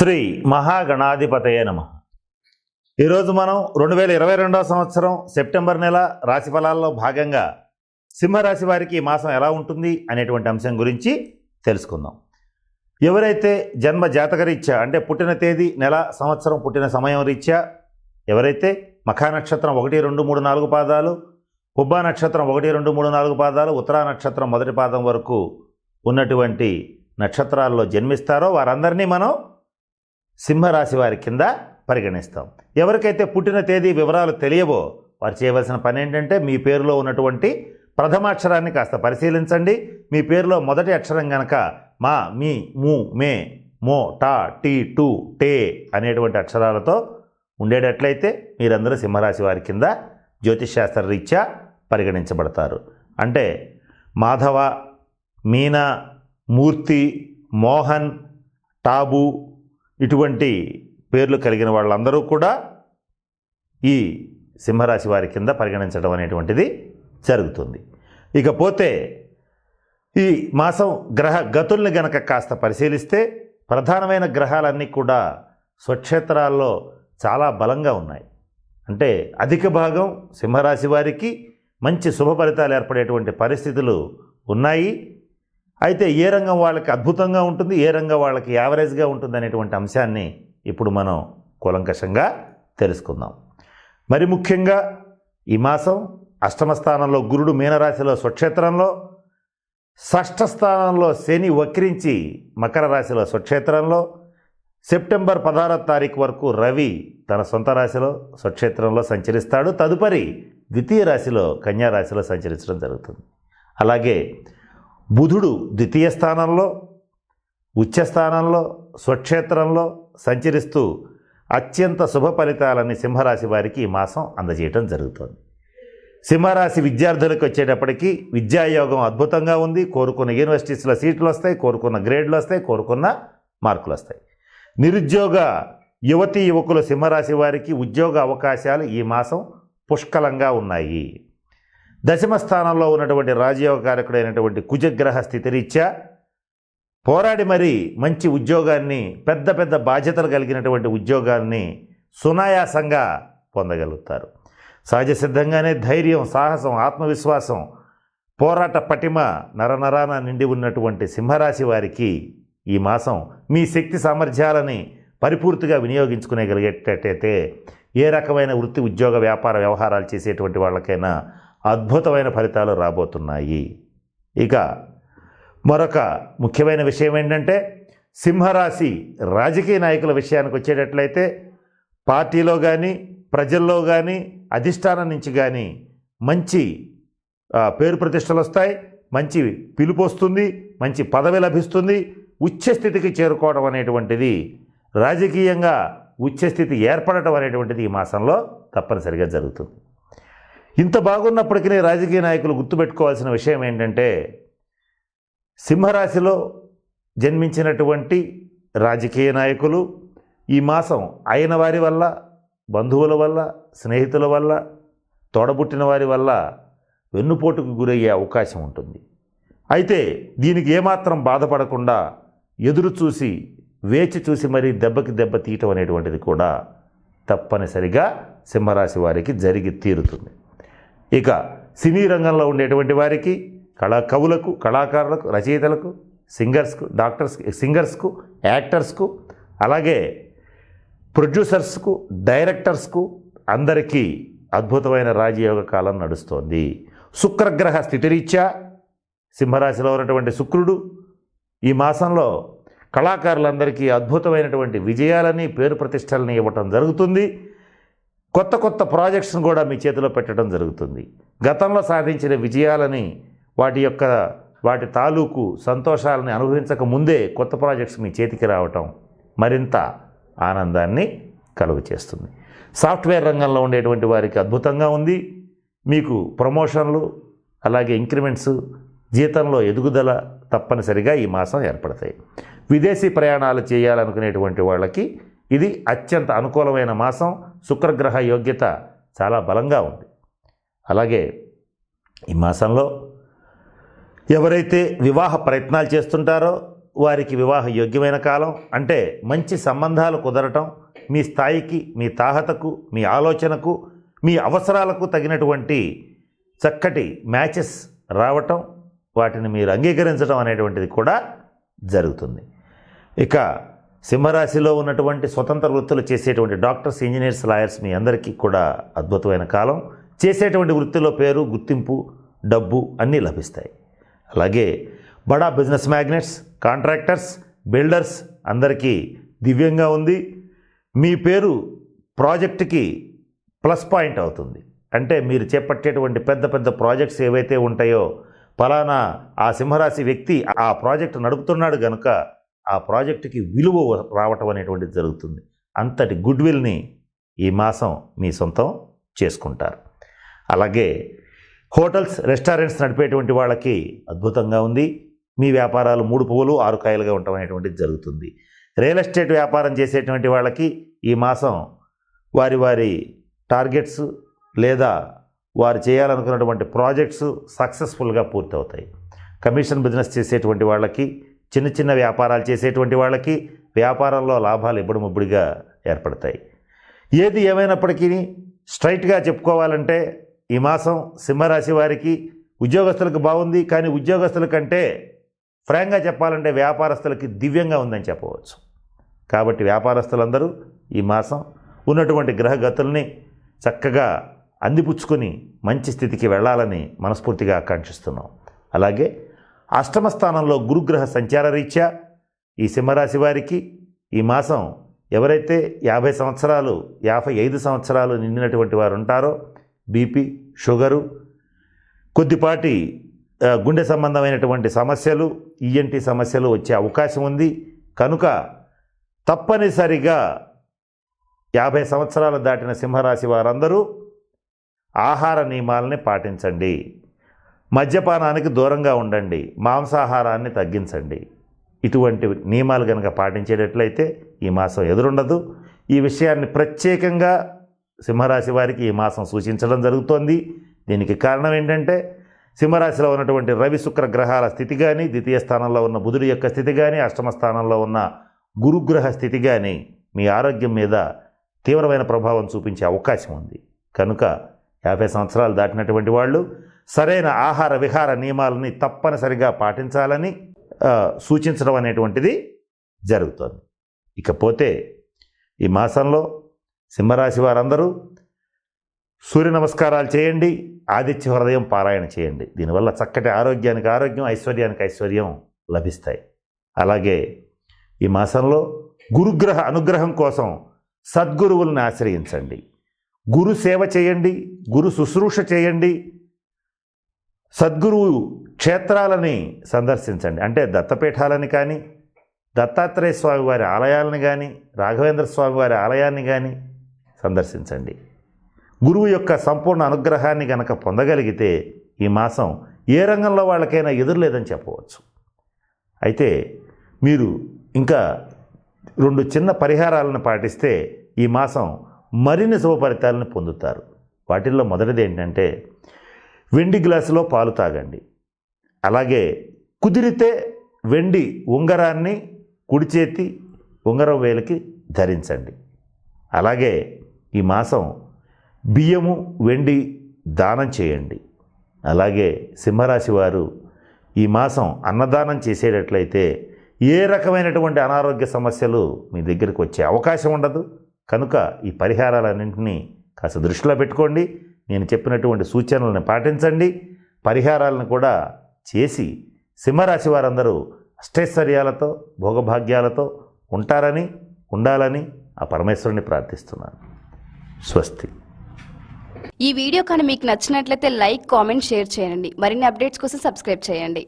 శ్రీ మహాగణాధిపతయ నమ. ఈరోజు మనం రెండు వేల ఇరవై రెండవ సంవత్సరం సెప్టెంబర్ నెల రాశి ఫలాల్లో భాగంగా సింహరాశి వారికి ఈ మాసం ఎలా ఉంటుంది అనేటువంటి అంశం గురించి తెలుసుకుందాం. ఎవరైతే జన్మ జాతక రీత్యా అంటే పుట్టిన తేదీ నెల సంవత్సరం పుట్టిన సమయం రీత్యా ఎవరైతే మఖా నక్షత్రం ఒకటి రెండు మూడు నాలుగు పాదాలు పుబ్బా నక్షత్రం ఒకటి రెండు మూడు నాలుగు పాదాలు ఉత్తరా నక్షత్రం మొదటి పాదం వరకు ఉన్నటువంటి నక్షత్రాల్లో జన్మిస్తారో వారందరినీ మనం సింహరాశి వారి కింద పరిగణిస్తాం. ఎవరికైతే పుట్టిన తేదీ వివరాలు తెలియవో వారు చేయవలసిన పని ఏంటంటే మీ పేరులో ఉన్నటువంటి ప్రథమాక్షరాన్ని కాస్త పరిశీలించండి. మీ పేరులో మొదటి అక్షరం గనక మా మీ ము మే మో టా టీ టు టే అనేటువంటి అక్షరాలతో ఉండేటట్లయితే మీరందరూ సింహరాశి వారి కింద జ్యోతిష్శాస్త్ర రీత్యా పరిగణించబడతారు. అంటే మాధవ మీనా మూర్తి మోహన్ టాబు ఇటువంటి పేర్లు కలిగిన వాళ్ళందరూ కూడా ఈ సింహరాశి వారి కింద పరిగణించడం అనేటువంటిది జరుగుతుంది. ఇకపోతే ఈ మాసం గ్రహ గతుల్ని గనక కాస్త పరిశీలిస్తే ప్రధానమైన గ్రహాలన్నీ కూడా స్వక్షేత్రాల్లో చాలా బలంగా ఉన్నాయి. అంటే అధిక భాగం సింహరాశి వారికి మంచి శుభ ఫలితాలు ఏర్పడేటువంటి పరిస్థితులు ఉన్నాయి. అయితే ఏ రంగం వాళ్ళకి అద్భుతంగా ఉంటుంది ఏ రంగం వాళ్ళకి యావరేజ్గా ఉంటుంది అనేటువంటి అంశాన్ని ఇప్పుడు మనం కూలంకషంగా తెలుసుకుందాం. మరి ముఖ్యంగా ఈ మాసం అష్టమ స్థానంలో గురుడు మీనరాశిలో స్వక్షేత్రంలో షష్ఠ స్థానంలో శని వక్రించి మకర రాశిలో స్వక్షేత్రంలో సెప్టెంబర్ పదహారో తారీఖు వరకు రవి తన సొంత రాశిలో స్వక్షేత్రంలో సంచరిస్తాడు. తదుపరి ద్వితీయ రాశిలో కన్యా రాశిలో సంచరించడం జరుగుతుంది. అలాగే బుధుడు ద్వితీయ స్థానంలో ఉచ్చస్థానంలో స్వక్షేత్రంలో సంచరిస్తూ అత్యంత శుభ ఫలితాలని సింహరాశి వారికి ఈ మాసం అందజేయటం జరుగుతోంది. సింహరాశి విద్యార్థులకు వచ్చేటప్పటికి విద్యాయోగం అద్భుతంగా ఉంది. కోరుకున్న యూనివర్సిటీస్లో సీట్లు వస్తాయి కోరుకున్న గ్రేడ్లు వస్తాయి కోరుకున్న మార్కులు వస్తాయి. నిరుద్యోగ యువతీ యువకులు సింహరాశి వారికి ఉద్యోగ అవకాశాలు ఈ మాసం పుష్కలంగా ఉన్నాయి. దశమ స్థానంలో ఉన్నటువంటి రాజయోగకారకుడైనటువంటి కుజగ్రహ స్థితిరీత్యా పోరాడి మరీ మంచి ఉద్యోగాన్ని పెద్ద పెద్ద బాధ్యతలు కలిగినటువంటి ఉద్యోగాన్ని సునాయాసంగా పొందగలుగుతారు. సహజ సిద్ధంగానే ధైర్యం సాహసం ఆత్మవిశ్వాసం పోరాట పటిమ నరనరాన నిండి ఉన్నటువంటి సింహరాశి వారికి ఈ మాసం మీ శక్తి సామర్థ్యాలని పరిపూర్తిగా వినియోగించుకునేగలిగేటట్టయితే ఏ రకమైన వృత్తి ఉద్యోగ వ్యాపార వ్యవహారాలు చేసేటువంటి వాళ్ళకైనా అద్భుతమైన ఫలితాలు రాబోతున్నాయి. ఇక మరొక ముఖ్యమైన విషయం ఏంటంటే సింహరాశి రాజకీయ నాయకుల విషయానికి వచ్చేటట్లయితే పార్టీలో కానీ ప్రజల్లో కానీ అధిష్టానం నుంచి కానీ మంచి పేరు ప్రతిష్టలు వస్తాయి మంచి పిలుపు వస్తుంది మంచి పదవి లభిస్తుంది ఉచ్చస్థితికి చేరుకోవడం అనేటువంటిది రాజకీయంగా ఉచ్చస్థితి ఏర్పడటం అనేటువంటిది ఈ మాసంలో తప్పనిసరిగా జరుగుతుంది. ఇంత బాగున్నప్పటికీ రాజకీయ నాయకులు గుర్తుపెట్టుకోవాల్సిన విషయం ఏంటంటే సింహరాశిలో జన్మించినటువంటి రాజకీయ నాయకులు ఈ మాసం అయిన వారి వల్ల బంధువుల వల్ల స్నేహితుల వల్ల తోడబుట్టిన వారి వల్ల వెన్నుపోటుకు గురయ్యే అవకాశం ఉంటుంది. అయితే దీనికి ఏమాత్రం బాధపడకుండా ఎదురు చూసి వేచి చూసి మరీ దెబ్బకి దెబ్బ తీయటం అనేటువంటిది కూడా తప్పనిసరిగా సింహరాశి వారికి జరిగి తీరుతుంది. ఇక సినీ రంగంలో ఉండేటువంటి వారికి కళా కవులకు కళాకారులకు రచయితలకు సింగర్స్కు డాక్టర్స్ సింగర్స్కు యాక్టర్స్కు అలాగే ప్రొడ్యూసర్స్కు డైరెక్టర్స్కు అందరికీ అద్భుతమైన రాజయోగ కాలం నడుస్తోంది. శుక్రగ్రహ స్థితిరీత్యా సింహరాశిలో ఉన్నటువంటి శుక్రుడు ఈ మాసంలో కళాకారులందరికీ అద్భుతమైనటువంటి విజయాలని పేరు ప్రతిష్టలని ఇవ్వటం జరుగుతుంది. కొత్త కొత్త ప్రాజెక్ట్స్ను కూడా మీ చేతిలో పెట్టడం జరుగుతుంది. గతంలో సాధించిన విజయాలని వాటి యొక్క వాటి తాలూకు సంతోషాలని అనుభవించక ముందే కొత్త ప్రాజెక్ట్స్ మీ చేతికి రావటం మరింత ఆనందాన్ని కలుగు చేస్తుంది. సాఫ్ట్వేర్ రంగంలో ఉండేటువంటి వారికి అద్భుతంగా ఉంది. మీకు ప్రమోషన్లు అలాగే ఇంక్రిమెంట్స్ జీతంలో ఎదుగుదల తప్పనిసరిగా ఈ మాసం ఏర్పడతాయి. విదేశీ ప్రయాణాలు చేయాలనుకునేటువంటి వాళ్ళకి ఇది అత్యంత అనుకూలమైన మాసం. శుక్రగ్రహ యోగ్యత చాలా బలంగా ఉంది. అలాగే ఈ మాసంలో ఎవరైతే వివాహ ప్రయత్నాలు చేస్తుంటారో వారికి వివాహ యోగ్యమైన కాలం అంటే మంచి సంబంధాలు కుదరటం మీ స్థాయికి మీ తాహతకు మీ ఆలోచనకు మీ అవసరాలకు తగినటువంటి చక్కటి మ్యాచెస్ రావటం వాటిని మీరు అంగీకరించడం అనేటువంటిది కూడా జరుగుతుంది. ఇక సింహరాశిలో ఉన్నటువంటి స్వతంత్ర వృత్తులు చేసేటువంటి డాక్టర్స్ ఇంజనీర్స్ లాయర్స్ మీ అందరికీ కూడా అద్భుతమైన కాలం. చేసేటువంటి వృత్తిలో పేరు గుర్తింపు డబ్బు అన్నీ లభిస్తాయి. అలాగే బడా బిజినెస్ మ్యాగ్నెట్స్ కాంట్రాక్టర్స్ బిల్డర్స్ అందరికీ దివ్యంగా ఉంది. మీ పేరు ప్రాజెక్టుకి ప్లస్ పాయింట్ అవుతుంది. అంటే మీరు చేపట్టేటువంటి పెద్ద పెద్ద ప్రాజెక్ట్స్ ఏవైతే ఉంటాయో ఫలానా ఆ సింహరాశి వ్యక్తి ఆ ప్రాజెక్ట్ నడుపుతున్నాడు గనుక ఆ ప్రాజెక్టుకి విలువ రావటం అనేటువంటిది జరుగుతుంది. అంతటి గుడ్ విల్ని ఈ మాసం మీ సొంతం చేసుకుంటారు. అలాగే హోటల్స్ రెస్టారెంట్స్ నడిపేటువంటి వాళ్ళకి అద్భుతంగా ఉంది. మీ వ్యాపారాలు మూడు పువ్వులు ఆరు కాయలుగా ఉండటం అనేటువంటిది జరుగుతుంది. రియల్ ఎస్టేట్ వ్యాపారం చేసేటువంటి వాళ్ళకి ఈ మాసం వారి వారి టార్గెట్స్ లేదా వారు చేయాలనుకున్నటువంటి ప్రాజెక్ట్స్ సక్సెస్ఫుల్గా పూర్తవుతాయి. కమిషన్ బిజినెస్ చేసేటువంటి వాళ్ళకి చిన్న చిన్న వ్యాపారాలు చేసేటువంటి వాళ్ళకి వ్యాపారంలో లాభాలు ఇప్పుడు ముబ్బడిగా ఏర్పడతాయి. ఏది ఏమైనప్పటికీ స్ట్రైట్గా చెప్పుకోవాలంటే ఈ మాసం సింహరాశి వారికి ఉద్యోగస్తులకు బాగుంది కానీ ఉద్యోగస్తుల కంటే ఫ్రాంక్గా చెప్పాలంటే వ్యాపారస్తులకి దివ్యంగా ఉందని చెప్పవచ్చు. కాబట్టి వ్యాపారస్తులందరూ ఈ మాసం ఉన్నటువంటి గ్రహగతుల్ని చక్కగా అందిపుచ్చుకొని మంచి స్థితికి వెళ్ళాలని మనస్ఫూర్తిగా ఆకాంక్షిస్తున్నాం. అలాగే అష్టమ స్థానంలో గురుగ్రహ సంచార రీత్యా ఈ సింహరాశి వారికి ఈ మాసం ఎవరైతే యాభై సంవత్సరాలు యాభై ఐదు సంవత్సరాలు నిండినటువంటి వారు ఉంటారో బీపీ షుగరు కొద్దిపాటి గుండె సంబంధమైనటువంటి సమస్యలు ఈఎన్టీ సమస్యలు వచ్చే అవకాశం ఉంది. కనుక తప్పనిసరిగా యాభై సంవత్సరాలు దాటిన సింహరాశి వారందరూ ఆహార నియమాలని పాటించండి. మద్యపానానికి దూరంగా ఉండండి మాంసాహారాన్ని తగ్గించండి. ఇటువంటి నియమాలు కనుక పాటించేటట్లయితే ఈ మాసం ఎదురుండదు. ఈ విషయాన్ని ప్రత్యేకంగా సింహరాశి వారికి ఈ మాసం సూచించడం జరుగుతోంది. దీనికి కారణం ఏంటంటే సింహరాశిలో ఉన్నటువంటి రవి శుక్ర గ్రహాల స్థితి కానీ ద్వితీయ స్థానంలో ఉన్న బుధుడి యొక్క స్థితి కానీ అష్టమ స్థానంలో ఉన్న గురుగ్రహ స్థితి కానీ మీ ఆరోగ్యం మీద తీవ్రమైన ప్రభావం చూపించే అవకాశం ఉంది. కనుక యాభై సంవత్సరాలు దాటినటువంటి వాళ్ళు సరైన ఆహార విహార నియమాలని తప్పనిసరిగా పాటించాలని సూచించడం అనేటువంటిది జరుగుతుంది. ఇకపోతే ఈ మాసంలో సింహరాశి వారందరూ సూర్య నమస్కారాలు చేయండి ఆదిత్య హృదయం పారాయణ చేయండి. దీనివల్ల చక్కటి ఆరోగ్యానికి ఆరోగ్యం ఐశ్వర్యానికి ఐశ్వర్యం లభిస్తాయి. అలాగే ఈ మాసంలో గురుగ్రహ అనుగ్రహం కోసం సద్గురువులను ఆశ్రయించండి. గురు సేవ చేయండి గురు శుశ్రూష చేయండి సద్గురువు క్షేత్రాలని సందర్శించండి. అంటే దత్తపీఠాలని కానీ దత్తాత్రేయ స్వామి వారి ఆలయాలను కానీ రాఘవేంద్ర స్వామి వారి ఆలయాన్ని కానీ సందర్శించండి. గురువు యొక్క సంపూర్ణ అనుగ్రహాన్ని గనక పొందగలిగితే ఈ మాసం ఏ రంగంలో వాళ్ళకైనా ఎదురులేదని చెప్పవచ్చు. అయితే మీరు ఇంకా రెండు చిన్న పరిహారాలను పాటిస్తే ఈ మాసం మరిన్ని శుభ ఫలితాలను పొందుతారు. వాటిల్లో మొదటిది ఏంటంటే వెండి గ్లాసులో పాలు తాగండి. అలాగే కుదిరితే వెండి ఉంగరాన్ని కుడి చేతి ఉంగరం వేలికి ధరించండి. అలాగే ఈ మాసం బియ్యము వెండి దానం చేయండి. అలాగే సింహరాశి వారు ఈ మాసం అన్నదానం చేసేటట్లయితే ఏ రకమైనటువంటి అనారోగ్య సమస్యలు మీ దగ్గరికి వచ్చే అవకాశం ఉండదు. కనుక ఈ పరిహారాలన్నింటినీ కాస్త దృష్టిలో పెట్టుకోండి. నేను చెప్పినటువంటి సూచనలను పాటించండి. పరిహారాలను కూడా చేసి సింహరాశి వారందరూ అష్టైశ్వర్యాలతో భోగభాగ్యాలతో ఉంటారని ఉండాలని ఆ పరమేశ్వరుని ప్రార్థిస్తున్నాను. స్వస్తి. ఈ వీడియో కానీ మీకు నచ్చినట్లయితే లైక్ కామెంట్ షేర్ చేయండి. మరిన్ని అప్డేట్స్ కోసం సబ్స్క్రైబ్ చేయండి.